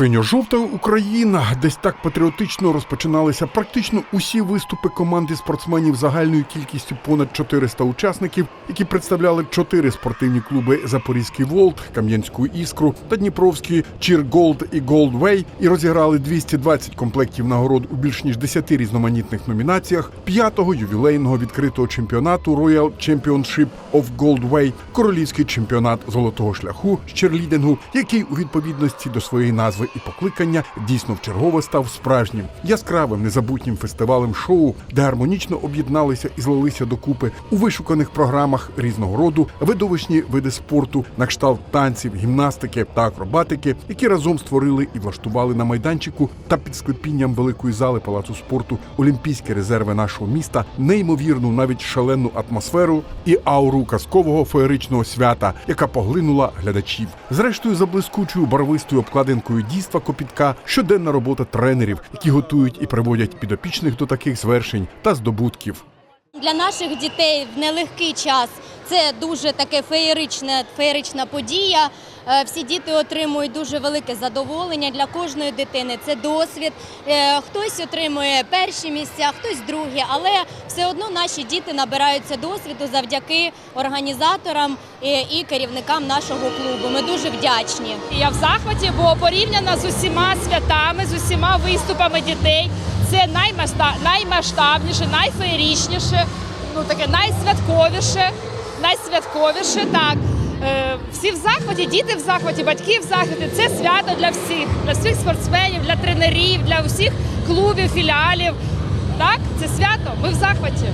Синьо-жовта Україна. Десь так патріотично розпочиналися практично усі виступи команди спортсменів загальною кількістю понад 400 учасників, які представляли чотири спортивні клуби Запорізький Волт, Кам'янську Іскру та Дніпровський Чір Голд і Голдвей і розіграли 220 комплектів нагород у більш ніж 10 різноманітних номінаціях п'ятого ювілейного відкритого чемпіонату Royal Championship of Goldway, королівський чемпіонат золотого шляху з черлідингу, який у відповідності до своєї назви і покликання дійсно вчергове став справжнім яскравим незабутнім фестивалем шоу, де гармонічно об'єдналися і злилися докупи у вишуканих програмах різного роду видовищні види спорту, на кшталт танців, гімнастики та акробатики, які разом створили і влаштували на майданчику та під склепінням великої зали палацу спорту Олімпійські резерви нашого міста неймовірну, навіть шалену атмосферу і ауру казкового феєричного свята, яка поглинула глядачів. Зрештою, за блискучою барвистою обкладинкою дійства копітка щоденна робота тренерів, які готують і приводять підопічних до таких звершень та здобутків. Для наших дітей в нелегкий час це дуже таке феєричне, феєрична подія. Е, Всі діти отримують дуже велике задоволення для кожної дитини. Це досвід. Е, Хтось отримує перші місця, хтось другі, але все одно наші діти набираються досвіду завдяки організаторам е, і керівникам нашого клубу. Ми дуже вдячні. Я в захваті, бо порівняно з усіма святами, з усіма виступами дітей, це наймасштабніше, найфеєрічніше, ну таке найсвятковіше, найсвятковіше. Так Е, всі в захваті, діти в захваті, батьки в захваті. Це свято для всіх, для всіх спортсменів, для тренерів, для усіх клубів, філіалів. Так, це свято. Ми в захваті.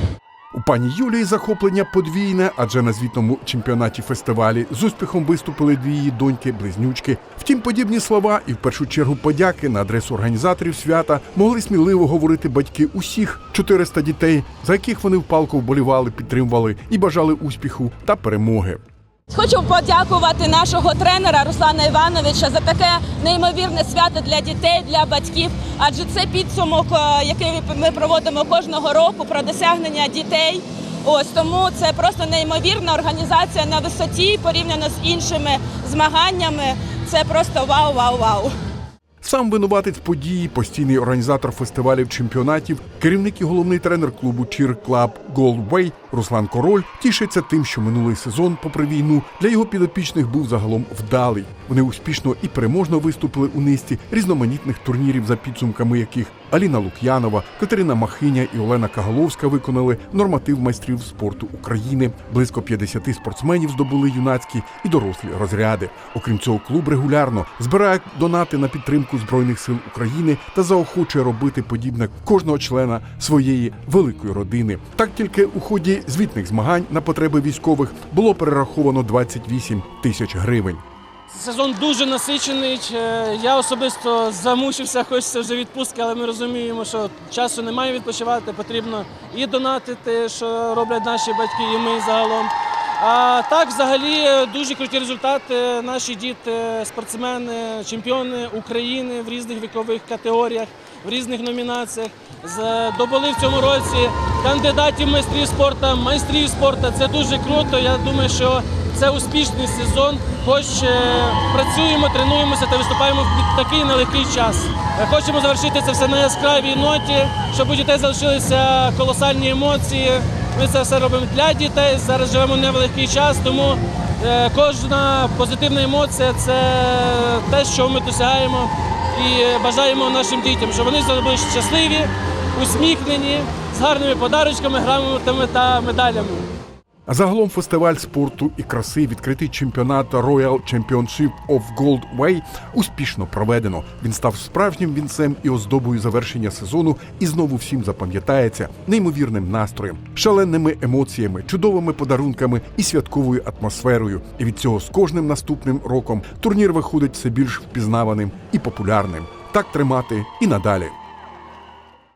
У пані Юлії захоплення подвійне, адже на звітному чемпіонаті фестивалі з успіхом виступили дві її доньки, близнючки. Втім, подібні слова і в першу чергу подяки на адресу організаторів свята могли сміливо говорити батьки усіх 400 дітей, за яких вони впалко вболівали, підтримували і бажали успіху та перемоги. Хочу подякувати нашого тренера Руслана Івановича за таке неймовірне свято для дітей, для батьків. Адже це підсумок, е, який ми проводимо кожного року про досягнення дітей. Ось тому це просто неймовірна організація на висоті порівняно з іншими змаганнями. Це просто вау, вау, вау. Сам винуватець події, постійний організатор фестивалів чемпіонатів, керівник і головний тренер клубу Cheer Club Goldway Руслан Король тішиться тим, що минулий сезон, попри війну, для його підопічних був загалом вдалий. Вони успішно і переможно виступили у низці різноманітних турнірів, за підсумками яких Аліна Лук'янова, Катерина Махиня і Олена Кагаловська виконали норматив майстрів спорту України. Близько 50 спортсменів здобули юнацькі і дорослі розряди. Окрім цього, клуб регулярно збирає донати на підтримку збройних сил України та заохочує робити подібне кожного члена своєї великої родини. Так тільки у ході звітних змагань на потреби військових було перераховано 28 тисяч гривень. Сезон дуже насичений. Е, Я особисто замучився, хочеться вже відпустки, але ми розуміємо, що часу немає відпочивати. Потрібно і донатити, що роблять наші батьки, і ми загалом. А так, взагалі, е, дуже круті результати. Наші діти, спортсмени, чемпіони України в різних вікових категоріях, в різних номінаціях. Здобули в цьому році кандидатів майстрів спорту, майстрів спорту. Це дуже круто. Я думаю, що це успішний сезон. Хоч е, працюємо, тренуємося та виступаємо в такий нелегкий час. Е, Хочемо завершити це все на яскравій ноті, щоб у дітей залишилися колосальні емоції. Ми це все робимо для дітей. Зараз живемо не в легкий час, тому е, кожна позитивна емоція це те, що ми досягаємо і е, бажаємо нашим дітям, щоб вони були щасливі, усміхнені, з гарними подарочками, грамотами та медалями. Загалом фестиваль спорту і краси, відкритий чемпіонат Royal Championship of Gold Way успішно проведено. Він став справжнім вінцем і оздобою завершення сезону, і знову всім запам'ятається неймовірним настроєм, шаленими емоціями, чудовими подарунками і святковою атмосферою. І від цього з кожним наступним роком турнір виходить все більш впізнаваним і популярним. Так тримати і надалі.